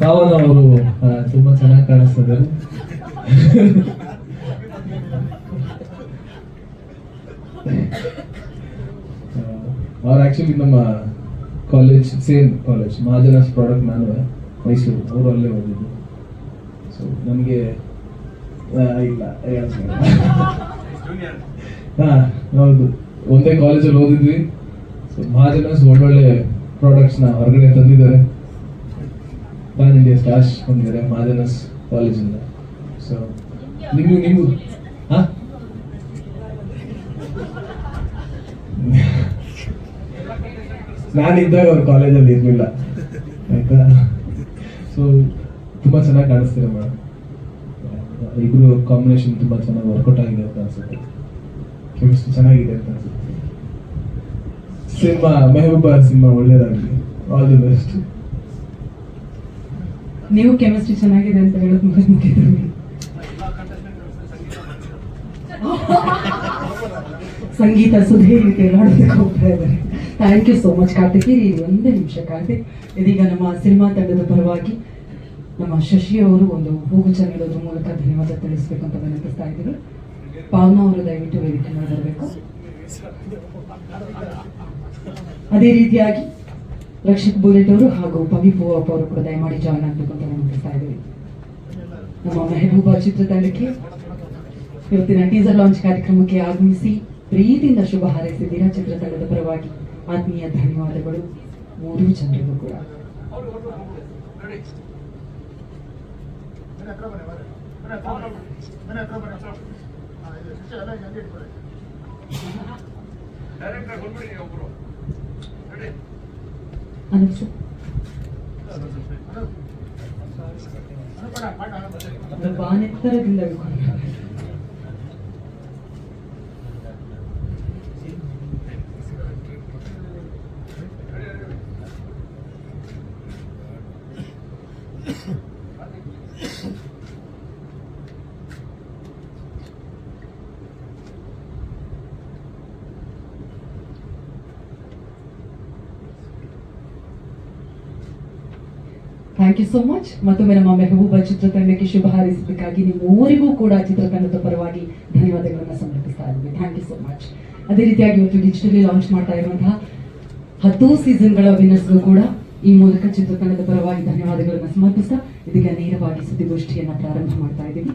ಪಾವನ ಅವರು ತುಂಬಾ ಚೆನ್ನಾಗಿ ಕಾಣಿಸ್ತಿದ್ದಾರೆ ಅವ್ರು ಆಕ್ಚುಲಿ ನಮ್ಮ college same college Mahajanas product ನಾನು ಮೈಸೂರು ಅವರು ಅಲ್ಲೇ ಓದಿದ್ದು. ಸೊ ನಮಗೆ ಇಲ್ಲ ಹಾಂ, ಹೌದು. ಒಂದೇ ಕಾಲೇಜಲ್ಲಿ ಓದಿದ್ವಿ. ಸೊ ಮಹಾಜನಸ್ ಒಳ್ಳೊಳ್ಳೆ ಪ್ರಾಡಕ್ಟ್ಸ್ನ ಹೊರಗಡೆ ತಂದಿದ್ದಾರೆ. ಪ್ಯಾನ್ ಇಂಡಿಯಾ ಸ್ಟಾರ್ಸ್ ಹೊಂದಿದ್ದಾರೆ ಮಾದನಸ್ ಕಾಲೇಜಿಂದ ಸೊ ನಿಮ್ಗೆ ನೀವು ಹಾ ನಾನಿದ್ದಾಗ ಅವ್ರ ಕಾಲೇಜಲ್ಲಿ ಇರಲಿಲ್ಲ. ಆಯ್ತಾ? ಸೊ ತುಂಬ ಚೆನ್ನಾಗಿ ಕಾಣಿಸ್ತೀರ ಮೇಡಮ್ ಇಬ್ರು ಕಾಂಬಿನೇಷನ್ ತುಂಬ ಚೆನ್ನಾಗಿ ವರ್ಕೌಟ್ ಆಗಿದೆ ಅಂತ ಅನ್ಸುತ್ತೆ. ಕೆಮಿಸ್ಟ್ರಿ ಚೆನ್ನಾಗಿದೆ ಅಂತ ಅನ್ಸುತ್ತೆ. ಸಿನಿಮಾ, ಮೆಹಬೂಬಾ ಸಿನಿಮಾ ಒಳ್ಳೇದಾಗಲಿ. ಆಲ್ ದಿ ಬೆಸ್ಟ್ ನೀವು ಕೆಮಿಸ್ಟ್ರಿ ಚೆನ್ನಾಗಿದೆ ಅಂತ ಹೇಳೋದು ಮುಖ ಮುಖ್ಯ ಸಂಗೀತ ಸುಧೇ ರೀತಿ ಹೋಗ್ತಾ ಇದ್ದಾರೆ. Thank you so much Karthik ಇರಿ ಇರಿ, ಒಂದೇ ನಿಮಿಷ ಕಾರ್ತಿಕ್ ಇದೀಗ ನಮ್ಮ ಸಿನಿಮಾ ತಂಡದ ಪರವಾಗಿ ನಮ್ಮ ಶಶಿ ಅವರು ಒಂದು ಹೂಗುಚ್ಛ ನೀಡೋದ್ರ ಮೂಲಕ ಧನ್ಯವಾದ ತಿಳಿಸ್ಬೇಕು ಅಂತ ವಿನಂತಿಸ್ತಾ ಇದ್ರು ಪಾವನ ಅವರು ದಯವಿಟ್ಟು ವೇದಿಕೆ ಮಾಡಬೇಕು ಅದೇ ರೀತಿಯಾಗಿ ರಕ್ಷಿತ್ ಬುಲೆಟ್ ಹಾಗೂ ಪವಿ ಪೂವಪ್ಪ ಅವರು ಕೂಡ ದಯಮಾಡಿ ಜಾಯ್ನ್ ಆಗಬೇಕು ಅಂತ ವಿನಂತಿಸ್ತಾ ಇದ್ದೀವಿ ನಮ್ಮ ಮೆಹಬೂಬಾ ಚಿತ್ರತಂಡಕ್ಕೆ ಇವತ್ತಿನ ಟೀಸರ್ ಲಾಂಚ್ ಕಾರ್ಯಕ್ರಮಕ್ಕೆ ಆಗಮಿಸಿ ಪ್ರೀತಿಯಿಂದ ಶುಭ ಹಾರೈಸಿದ್ದೀರಾ ಚಿತ್ರತಂಡದ ಪರವಾಗಿ ಆತ್ಮೀಯ ಧನ್ಯವಾದಗಳು. ಮೂರು ಜನರಿಗೂ ಕೂಡ. അനുഷ്ഠ ഭഗവാൻ എത്ര Thank you. Thank you so much ಮತ್ತೊಮ್ಮೆ ನಮ್ಮ ಮೆಹಬೂಬ ಚಿತ್ರತಂಡಕ್ಕೆ ಶುಭ ಹಾರೈಸಿದ್ದಕ್ಕಾಗಿ ನಿಮ್ಮೂರಿಗೂ ಕೂಡ ಚಿತ್ರತಂಡದ ಪರವಾಗಿ ಧನ್ಯವಾದಗಳನ್ನು ಸಮರ್ಪಿಸ್ತಾ ಇದ್ದೀವಿ ಥ್ಯಾಂಕ್ ಯು ಸೋ ಮಚ್ ಅದೇ ರೀತಿಯಾಗಿ ಇವತ್ತು ಡಿಜಿಟಲಿ ಲಾಂಚ್ ಮಾಡ್ತಾ ಇರುವಂತಹ ಹತ್ತು ಸೀಸನ್ಗಳ ವಿನ್ನರ್ಸ್ಗೂ ಕೂಡ ಈ ಮೂಲಕ ಚಿತ್ರತಂಡದ ಪರವಾಗಿ ಧನ್ಯವಾದಗಳನ್ನು ಸಮರ್ಪಿಸ್ತಾ ಇದೀಗ ನೇರವಾಗಿ ಸುದ್ದಿಗೋಷ್ಠಿಯನ್ನು ಪ್ರಾರಂಭ ಮಾಡ್ತಾ ಇದ್ದೀವಿ